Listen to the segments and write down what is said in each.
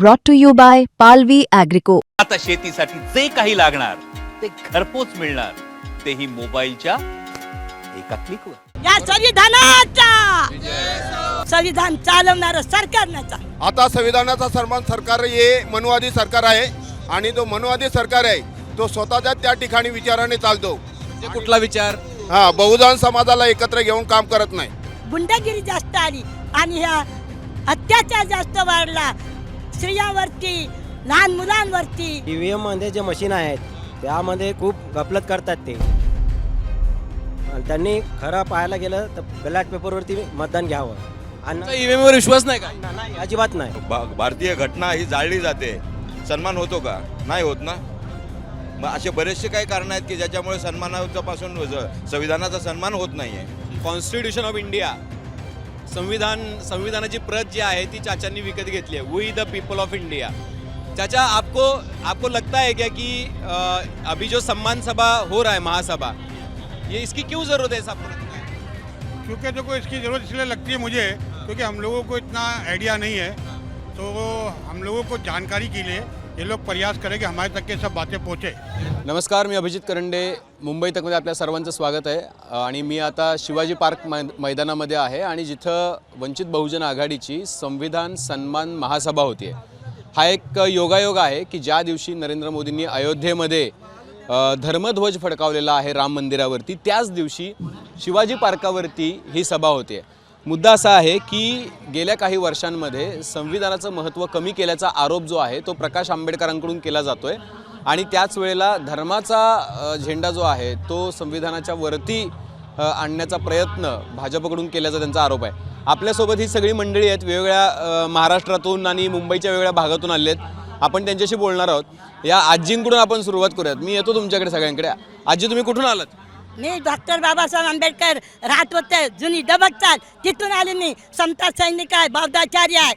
brought to you by Palvi Agrico. आता शेतीसाठी जे काही लागणार ते घरपोच मिळणार. तेही मोबाईलच्या एका क्लिकवर या संविधानाचा! संविधान चालवणार सरकारनाचा आता संविधानाचा सन्मान सरकार हे मनुवादी सरकार आहे. आणि तो मनुवादी सरकार आहे तो स्वतःच्या त्या ठिकाणी विचाराने चालतो. म्हणजे कुठला विचार? हा बहुजन समाजाला एकत्र घेऊन काम करत नाही. गुंडगिरी जास्त आली आणि ह्या अत्याचार जास्त वाढला. स्त्रियांवरती लहान मुलांवरती. ई व्ही एममध्ये जे मशीन आहेत त्यामध्ये खूप गफलत करतात ते. आणि त्यांनी खरं पाहायला गेलं तर बॅलेट पेपरवरती मतदान घ्यावं. आणि ईव्हीएम वर विश्वास नाही का? नाही अजिबात नाही. भा- भारतीय घटना ही जाळली जाते. सन्मान होतो का? नाही होत ना? मग असे बरेचसे काही कारण आहेत की ज्याच्यामुळे सन्मानापासून ज- संविधानाचा सन्मान होत नाही आहे कॉन्स्टिट्यूशन ऑफ इंडिया संविधान संविधानाची प्रत जी आहे ती चाचांनी विकत घेतली आहे. We the people of India चाचा आपको आपको लगता है क्या कि आ, अभी जो सम्मान सभा हो रहा है महासभा ये इसकी क्यों जरूरत है सब क्योंकि देखो इसकी ज़रूरत इसलिए लगती है मुझे क्योंकि हम लोगों को इतना आइडिया नहीं है तो हम लोगों को जानकारी के लिए ये लोग प्रयास करें कि हमारे तक ये सब बातें पहुँचे। नमस्कार मी अभिजित करंडे मुंबई तकमध्ये आपल्या सर्वांचं स्वागत आहे. आणि मी आता शिवाजी पार्क मै मैदानामध्ये आहे आणि जिथं वंचित बहुजन आघाडीची संविधान सन्मान महासभा होती. हा एक योगायोग आहे की ज्या दिवशी नरेंद्र मोदींनी अयोध्येमध्ये धर्मध्वज फडकावलेला आहे राम मंदिरावरती त्याच दिवशी शिवाजी पार्कावरती ही सभा होते. मुद्दा असा आहे की गेल्या काही वर्षांमध्ये संविधानाचं महत्त्व कमी केल्याचा आरोप जो आहे तो प्रकाश आंबेडकरांकडून केला जातो आहे आणि त्याच वेळेला धर्माचा झेंडा जो आहे तो संविधानाच्या वरती आणण्याचा प्रयत्न भाजपकडून केल्याचा त्यांचा आरोप आहे. आपल्यासोबत ही सगळी मंडळी आहेत वेगवेगळ्या महाराष्ट्रातून आणि मुंबईच्या वेगवेगळ्या भागातून आले आहेत आपण त्यांच्याशी बोलणार आहोत. या आजींकडून आपण सुरुवात करूयात. मी येतो तुमच्याकडे सगळ्यांकडे. आजी तुम्ही कुठून आलात? मी डॉक्टर बाबासाहेब आंबेडकर राहत होते जुनी डबकचाल तिथून आले मी समता सैनिक आहे बौद्धाचार्य आहे.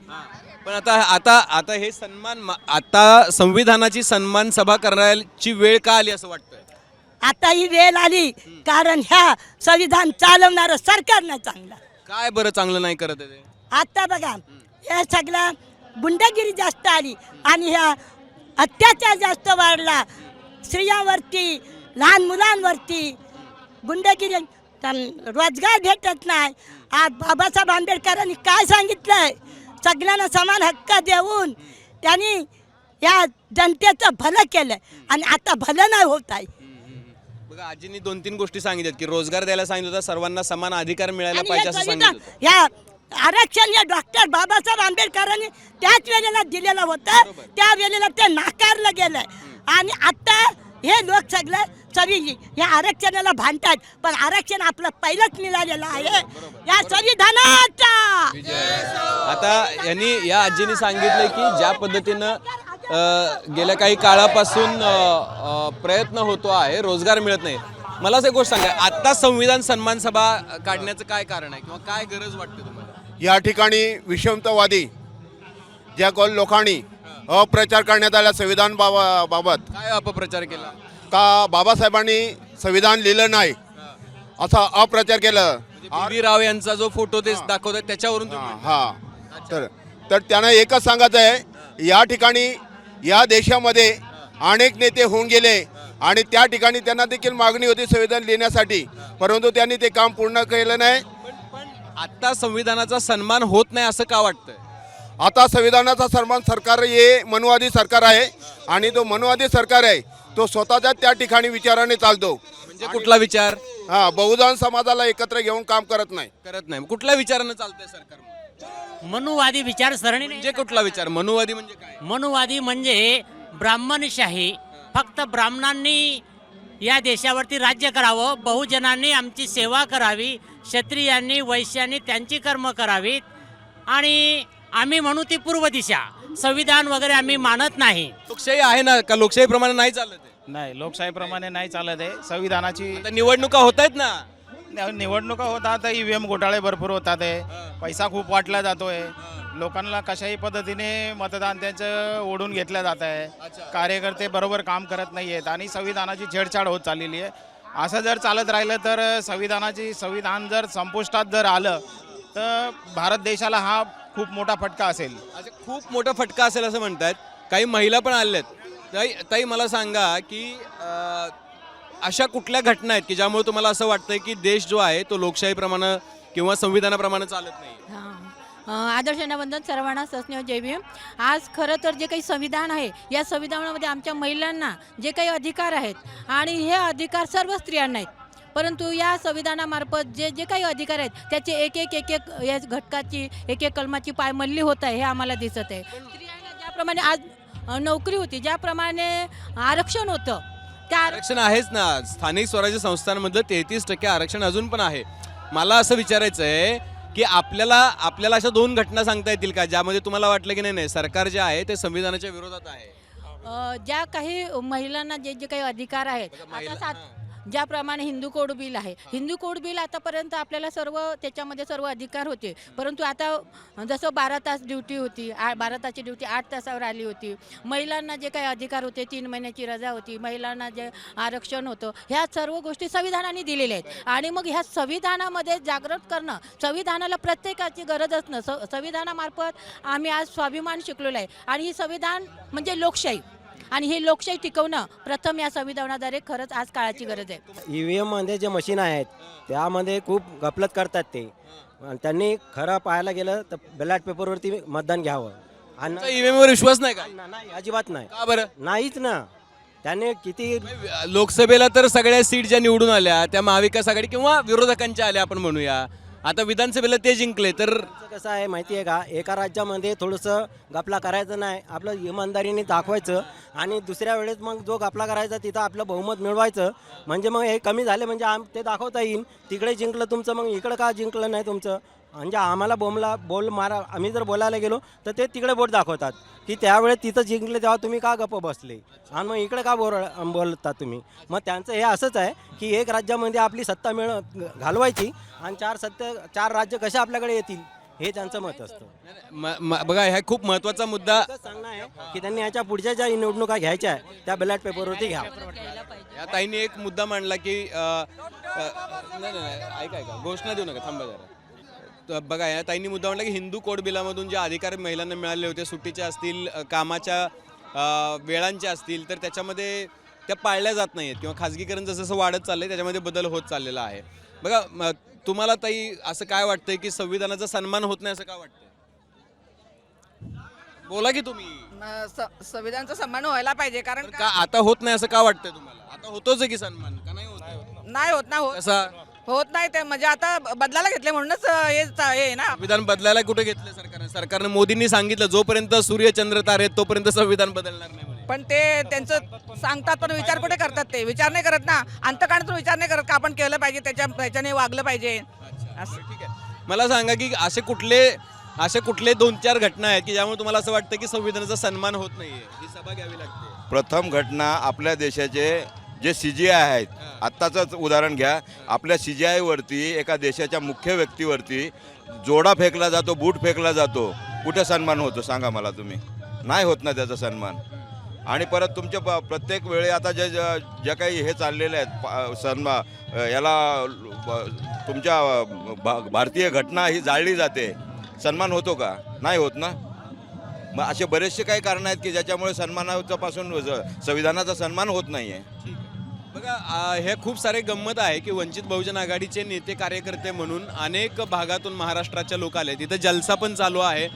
पण आता आता आता हे सन्मान आता संविधानाची सन्मान सभा करण्याची वेळ का आली असं वाटतंय? आता ही वेळ आली कारण ह्या संविधान चालवणार सरकारनं चांगलं. काय बरं चांगलं नाही करत आहे ते? आता बघा हे सगळं गुंडगिरी जास्त आली आणि ह्या अत्याचार जास्त वाढला. स्त्रियांवरती लहान मुलांवरती गुंडगिरी रोजगार भेटत नाही. आज बाबासाहेब आंबेडकरांनी काय सांगितलंय? सगळ्यांना समान हक्क देऊन त्यांनी या जनतेचं भलं केलं आणि आता भलं नाही होत आहे. बघा आजींनी दोन तीन गोष्टी सांगितल्यात की रोजगार द्यायला सांगितलं होतं सर्वांना समान अधिकार मिळायला आणि पाहिजे असं सांगितलं या आरक्षण या डॉक्टर बाबासाहेब आंबेडकरांनी त्याच वेळेला दिलेलं होतं. त्या वेळेला ते नाकारलं गेलंय. आणि आता हे लोक सगळं सगळी या आरक्षणाला भांडतात पण आरक्षण आपलं पहिलंच मिळालेलं आहे. या संविधानाचा आता यांनी या आजींनी सांगितलं की ज्या पद्धतीनं गेल्या काही काळापासून प्रयत्न होतो आहे रोजगार मिळत नाही. मला असं एक गोष्ट सांगा आता संविधान सन्मान सभा काढण्याचं काय कारण आहे? किंवा काय गरज वाटते तुम्हाला? या ठिकाणी विषमतावादी ज्या कोण लोकांनी अप्रचार करण्यात आला संविधान बाबा बाबत काय अपप्रचार केला? का बाबासाहेबांनी संविधान लिहिलं नाही? असा अप्रचार केलं. बी व्ही राव यांचा जो फोटो ते दाखवतात त्याच्यावरून हा तर तर त्यांना एकच सांगायचं आहे या ठिकाणी या देशामध्ये अनेक नेते होऊन गेले आणि त्या ठिकाणी त्यांना देखील मागणी होती संविधान लिहिण्यासाठी. परंतु त्यांनी ते काम पूर्ण केलं नाही. आता संविधानाचा सन्मान होत नाही असं का वाटतंय? आता संविधानाचा सन्मान सरकार हे मनुवादी सरकार आहे आणि तो मनुवादी सरकार आहे तो स्वतःच्या त्या ठिकाणी विचाराने चालतो. म्हणजे कुठला विचार? हा बहुजन समाजाला एकत्र घेऊन काम करत नाही. करत नाही. कुठल्या विचारानं चालतंय सरकार मनुवादी विचारसरणी नाही. म्हणजे कुठला विचार? मनुवादी म्हणजे काय? मनुवादी म्हणजे ब्राह्मणशाही फक्त ब्राह्मणांनी या देशावरती राज्य करावं बहुजनांनी आमची सेवा करावी क्षत्रियांनी वैश्यांनी त्यांची कर्म करावीत आणि आम्ही म्हणू ती पूर्व दिशा. संविधान वगैरे आम्ही मानत नाही. लोकशाही आहे ना? का लोकशाहीप्रमाणे नाही चालत आहे? नाही लोकशाहीप्रमाणे नाही चालत आहे. संविधानाची आता निवडणुका होत आहेत ना? निवडणुका होतात ईव्हीएम घोटाळे भरपूर होतात आहे. पैसा खूप वाटला जातोय. लोकांना कशाही पद्धतीने मतदान त्यांचं ओढून घेतलं जात आहे. कार्यकर्ते बरोबर काम करत नाही आहेत आणि संविधानाची छेडछाड होत चाललेली आहे. असं जर चालत राहिलं तर संविधानाची संविधान जर संपुष्टात जर आलं तर भारत देशाला हा खूप मोठा फटका असेल. अच्छा खूप मोठा फटका असेल असं म्हणतात काही महिला पण आलेल्या आहेत ताई ताई मला सांगा की अं, अशा कुठल्या घटना आहेत की ज्यामुळे तुम्हाला असं वाटतंय की देश जो आहे तो लोकशाहीप्रमाणे किंवा संविधानाप्रमाणे चालत नाही हां. आदर्श वंदन सर्वांना सस्नेह जय भीम. आज खरं तर जे काही संविधान आहे या संविधानामध्ये आमच्या महिलांना जे काही अधिकार आहेत आणि हे अधिकार सर्व स्त्रियांना आहेत. परंतु या संविधानामार्फत जे जे काही अधिकार आहेत त्याचे एक एक एक एक या घटकाची एक एक कलमाची पायमल्ली होत आहे हे आम्हाला दिसत आहे. स्त्रियांना ज्याप्रमाणे आज नोकरी होती ज्याप्रमाणे आरक्षण होतं त्या आर- आरक्षण आहेच ना. स्थानिक स्वराज्य संस्थांमधलं तेहतीस टक्के आरक्षण अजून पण आहे. मला असं विचारायचं आहे की आपल्याला आपल्याला अशा दोन घटना सांगता येतील का ज्यामध्ये तुम्हाला वाटलं की नाही नाही सरकार जे आहे ते संविधानाच्या विरोधात आहे? ज्या काही महिलांना जे जे काही अधिकार आहेत आता सात ज्याप्रमाणे हिंदू कोड बिल आहे. हिंदू कोड बिल आतापर्यंत आपल्याला सर्व त्याच्यामध्ये सर्व अधिकार होते. परंतु आता जसं बारा तास ड्युटी होती आ बारा तासची ड्युटी आठ तासावर आली होती. महिलांना जे काही अधिकार होते तीन महिन्याची रजा होती. महिलांना जे आरक्षण होतं ह्या सर्व गोष्टी संविधानाने दिलेल्या आहेत. आणि मग ह्या संविधानामध्ये जागृत करणं संविधानाला प्रत्येकाची गरज असणं स संविधानामार्फत आम्ही आज स्वाभिमान शिकलेलो आहे. आणि ही संविधान म्हणजे लोकशाही. आणि ही लोकशाही टिकवणं प्रथम या संविधानाद्वारे खरंच आज काळाची गरज आहे. ई व्ही एममध्ये जे मशीन आहेत त्यामध्ये खूप गफलत करतात ते. आणि त्यांनी खरं पाहायला गेलं तर बॅलेट पेपरवरती मतदान घ्यावं. आणि ईव्हीएम वर विश्वास नाही का? नाही अजिबात नाही. का बरं? नाहीच ना. त्याने किती लोकसभेला तर सगळ्या सीट ज्या निवडून आल्या त्या महाविकास आघाडी किंवा विरोधकांच्या आल्या आपण म्हणूया. आता विधानसभेला ते जिंकले तर कसं आहे माहिती आहे का? एका राज्यामध्ये थोडंसं गपला करायचं नाही. आपलं इमानदारीने दाखवायचं आणि दुसऱ्या वेळेस मग जो गपला करायचा तिथं आपलं बहुमत मिळवायचं. म्हणजे मग हे कमी झाले म्हणजे आम ते दाखवता येईल. तिकडे जिंकलं तुमचं मग इकडं का जिंकलं नाही तुमचं? म्हणजे आम्हाला बोमला बोल मारा आम्ही जर बोलायला गेलो तर ते तिकडे बोट दाखवतात. की त्यावेळेस तिथं जिंकले तेव्हा तुम्ही का गप्प बसले? आणि मग इकडे का बोल बोलता तुम्ही? मग त्यांचं हे असंच आहे की एक राज्यामध्ये आपली सत्ता मिळ घालवायची आणि चार सत्ता चार राज्य कसे आपल्याकडे येतील हे त्यांचं मत असतं. बघा हा खूप महत्त्वाचा मुद्दा सांगणं आहे की त्यांनी याच्या पुढच्या ज्या निवडणुका घ्यायच्या आहे त्या बॅलेट पेपरवरती घ्या. या ताईने एक मुद्दा मांडला की ऐका ऐका घोषणा देऊ नका थांबा जरा. बघा या ताईंनी मुद्दा मांडला की हिंदू कोड बिलामधून जे अधिकार महिलांना मिळाले होते सुट्टीचे असतील कामाच्या अ, वेळांचे असतील तर त्याच्यामध्ये त्या पाळल्या जात नाहीत किंवा खाजगीकरण जसं जसं वाढत चाललंय त्याच्यामध्ये बदल होत चाललेला आहे. बघा तुम्हाला ताई असं काय वाटतंय की संविधानाचा सन्मान होत नाही असं का वाटतंय? बोला की तुम्ही. संविधानाचा सन्मान व्हायला पाहिजे कारण का आता होत नाही असं का वाटतंय तुम्हाला? आता होतोच आहे की सन्मान? का नाही होत? नाही होत ना होत. कसा? होत नाही ते. म्हणजे आता बदलायला घेतले म्हणूनच हे चा- हे आहे ना. संविधान बदलायला कुठे घेतलं सरकारने? सरकारने मोदींनी सांगितलं जोपर्यंत सूर्य चंद्र तारे आहेत तोपर्यंत संविधान बदलणार नाही म्हणे. पण ते त्यांचं सांगतात पण विचार कुठे करतात ते? विचार नाही करत ना. अंतकाळातून विचार नाही करत का आपण केलं पाहिजे त्याच्या त्याच्याने वागलं पाहिजे? असं ठीक आहे. मला सांगा की असे कुठले असे कुठले दोन चार घटना आहेत की ज्यामुळे तुम्हाला असं वाटतं की संविधानाचा सन्मान होत नाहीये? ही सभा घ्यावी लागते. प्रथम घटना आपल्या देशाचे जे सी जी आय आहेत. आत्ताचंच उदाहरण घ्या. आपल्या सी जी आयवरती एका देशाच्या मुख्य व्यक्तीवरती जोडा फेकला जातो बूट फेकला जातो. कुठे सन्मान होतो सांगा मला तुम्ही. नाही होत ना त्याचा सन्मान. आणि परत तुमच्या प- प्रत्येक वेळी आता जे जे काही हे चाललेले आहेत सन्मा याला तुमच्या भा- भारतीय घटना ही जाळली जाते. सन्मान होतो का? नाही होत ना? मग असे बरेचसे काही कारण आहेत की ज्याच्यामुळे सन्मानाचा पासून ज- संविधानाचा सन्मान होत नाही आहे. बघा आ, हे खूप सारे गंमत आहे की वंचित बहुजन आघाडीचे नेते कार्यकर्ते म्हणून अनेक भागातून महाराष्ट्राचे लोक आले. तिथं जलसा पण चालू आहे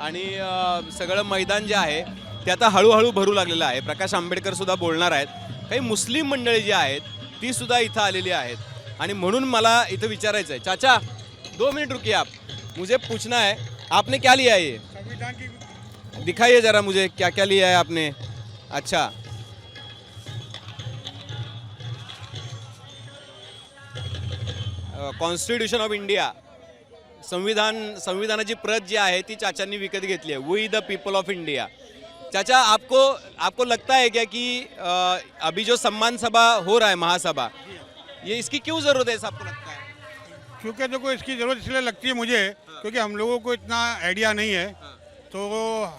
आणि अ, सगळं मैदान जे आहे ते आता हळूहळू भरू लागलेलं आहे. प्रकाश आंबेडकर सुद्धा बोलणार आहेत. काही मुस्लिम मंडळी जी आहेत ती सुद्धा इथं आलेली आहेत. आणि म्हणून मला इथं विचारायचं आहे चाचा दो मिनट रुकिए आप. मुझे पूछना है आपने क्या लिया है ये दिखाइए जरा मुझे क्या क्या लिया है आपने? अच्छा. कॉन्स्टिट्यूशन ऑफ इंडिया संविधान संविधानाची प्रत जी आहे ती चाचांनी विकत घेतली आहे. We the people of India चाचा आपको आपको लगता है क्या कि अभी जो सम्मान सभा हो रहा है महासभा ये इसकी क्यों जरूरत है आपको लगता है? क्योंकि देखो इसकी ज़रूरत इसलिए लगती है मुझे क्योंकि हम लोगों को इतना आइडिया नहीं है। तो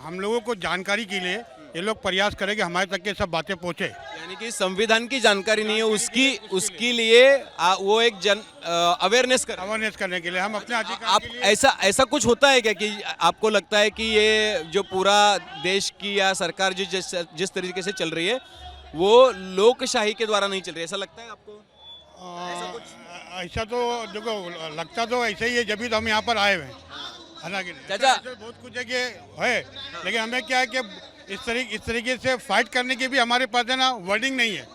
हम लोगों को जानकारी के लिए ये लोग प्रयास करें कि हमारे तक ये सब बातें पहुँचे। यानी कि संविधान की जानकारी नहीं है उसकी उसके लिए आ, वो एक जन अवेयरनेस कर। अवेयरनेस करने के लिए हम अपने अधिकार आप ऐसा ऐसा कुछ होता है क्या कि आपको लगता है कि ये जो पूरा देश की या सरकार जो जिस जिस तरीके से चल रही है वो लोकशाही के द्वारा नहीं चल रही है? ऐसा लगता है आपको? ऐसा तो देखो लगता तो ऐसे ही है जब भी तो हम यहाँ पर आए हुए हैं। है ना कि नहीं? चाचा। बहुत कुछ है कि है लेकिन हमें क्या है कि इस तरीके इस तरीके से फाइट करने की भी हमारे पास है ना वर्डिंग नहीं है।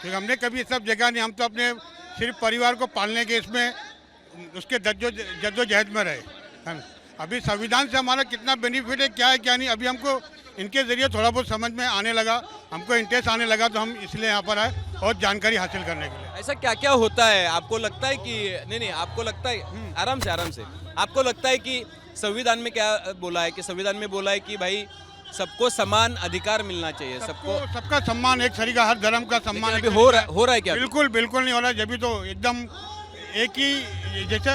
क्योंकि हमने कभी सब जगह नहीं हम तो अपने सिर्फ़ परिवार को पालने के इसमें उसके जद्दो जद्दोजहद में रहे अभी संविधान से हमारा कितना बेनिफिट है क्या है क्या नहीं अभी हमको इनके ज़रिए थोड़ा बहुत समझ में आने लगा हमको इंटरेस्ट आने लगा तो हम इसलिए यहाँ पर आए और जानकारी हासिल करने के लिए। ऐसा क्या क्या होता है? आपको लगता है कि नहीं नहीं आपको लगता है हम्म, आराम से आराम से। आपको लगता है कि संविधान में क्या बोला है कि संविधान में बोला है कि भाई सबको समान अधिकार मिलना चाहिए सबको सबको सम्मान एक तरीका हर धर्म का सम्मान अभी हो रहा हो रहा है क्या बिल्कुल बिल्कुल नहीं हो रहा है जब भी तो एकदम एक ही जैसे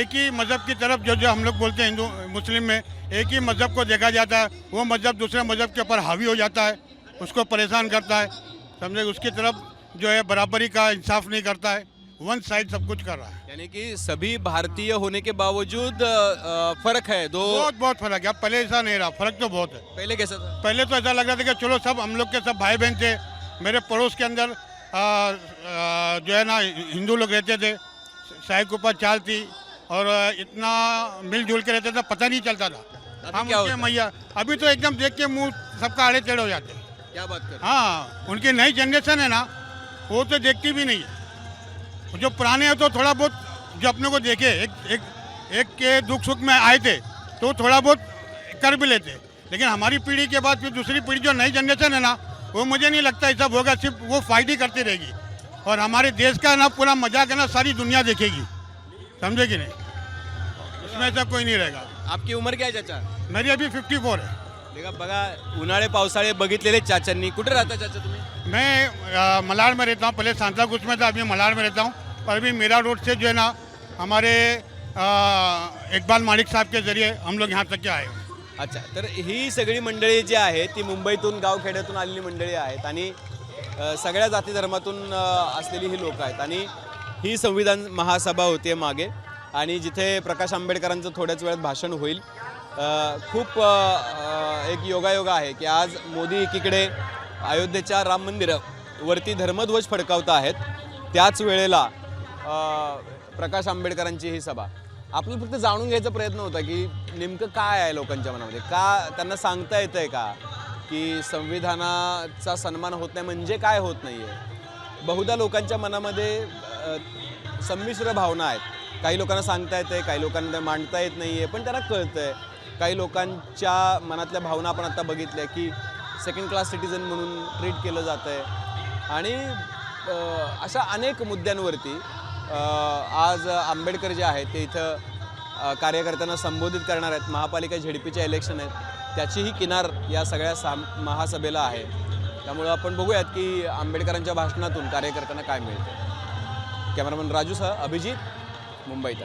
एक ही मज़हब की तरफ़ जो जो हम लोग बोलते हैं हिंदू मुस्लिम में एक ही मज़हब को देखा जाता है वो मज़हब दूसरे मज़हब के ऊपर हावी हो जाता है उसको परेशान करता है समझे? उसकी तरफ़ जो है बराबरी का इंसाफ नहीं करता है। वन साइड सब कुछ कर रहा है। यानी कि सभी भारतीय होने के बावजूद फ़र्क है दो बहुत बहुत फ़र्क है। अब पहले ऐसा नहीं रहा फ़र्क तो बहुत है। पहले कैसा था? पहले तो ऐसा लग रहा था कि चलो सब हम लोग के सब भाई बहन थे मेरे पड़ोस के अंदर आ, आ, जो है ना हिंदू लोग रहते थे साई के ऊपर चाल थी और इतना मिलजुल के रहते थे पता नहीं चलता था। हम? मैया अभी तो एकदम देख के मुँह सबका आड़े टेढ़े हो जाते क्या बात कर हाँ उनकी नई जनरेशन है ना वो तो देखती भी नहीं है। जो पुराने हैं तो थोड़ा बहुत जो अपने को देखे एक एक एक के दुख सुख में आए थे तो थोड़ा बहुत कर भी लेते। लेकिन हमारी पीढ़ी के बाद फिर दूसरी पीढ़ी जो नई जनरेशन है ना वो मुझे नहीं लगता सब होगा सिर्फ़ वो फाइट ही करती रहेगी। और हमारे देश का ना पूरा मज़ाक है ना सारी दुनिया देखेगी। समझे कि नहीं? इसमें ऐसा कोई नहीं रहेगा। आपकी उम्र क्या है चाचा? मेरी अभी फिफ्टी फोर है। बघा उन्हाळे पावसाळे बघितलेले चाचांनी. कुठे राहता चाचा तुम्ही? मैं मलाड में रहता हूँ पहले सांता कुछ में था अभी मलाड में रहता हूँ अभी मीरा रोड से जो है ना हमारे इकबाल मालिक साहब के ज़रिए हम लोग यहाँ तक के आए। अच्छा तर ही सगळी मंडळी जी आहे ती मुंबईतून गावखेड्यातून आलेली मंडळी आहेत आणि अ, सगळ्या जाती धर्मातून अ, असलेली ही लोक आहेत. आणि ही संविधान महासभा होते मागे. आणि जिथे प्रकाश आंबेडकरांचं थोड्याच वेळात भाषण होईल. अ, खूप अ, अ, एक योगायोग आहे की आज मोदी एकीकडे अयोध्येच्या राम मंदिरावरती धर्मध्वज फडकावत आहेत. त्याच वेळेला प्रकाश आंबेडकरांची ही सभा. आपल्याला फक्त जाणून घ्यायचा प्रयत्न होता की नेमकं काय आहे लोकांच्या मनामध्ये? का त्यांना सांगता येतं आहे का की संविधानाचा सन्मान होत नाही म्हणजे काय होत नाही आहे बहुधा लोकांच्या मनामध्ये संमिश्र भावना आहेत. काही लोकांना सांगता येते काही लोकांना मांडता येत नाही आहे पण त्यांना कळतं आहे काही लोकांच्या मनातल्या भावना आपण आता बघितल्या की सेकंड क्लास सिटीजन म्हणून ट्रीट केलं जातं आहे आणि अशा अनेक मुद्द्यांवरती आज आंबेडकर जे आहेत ते इथं कार्यकर्त्यांना संबोधित करणार आहेत. महापालिका झेडपीच्या इलेक्शन आहेत. त्याचीही किनार या सगळ्या साम महासभेला आहे. त्यामुळं आपण बघूयात की आंबेडकरांच्या भाषणातून कार्यकर्त्यांना काय मिळतं कॅमेरामन राजूसह अभिजित मुंबईत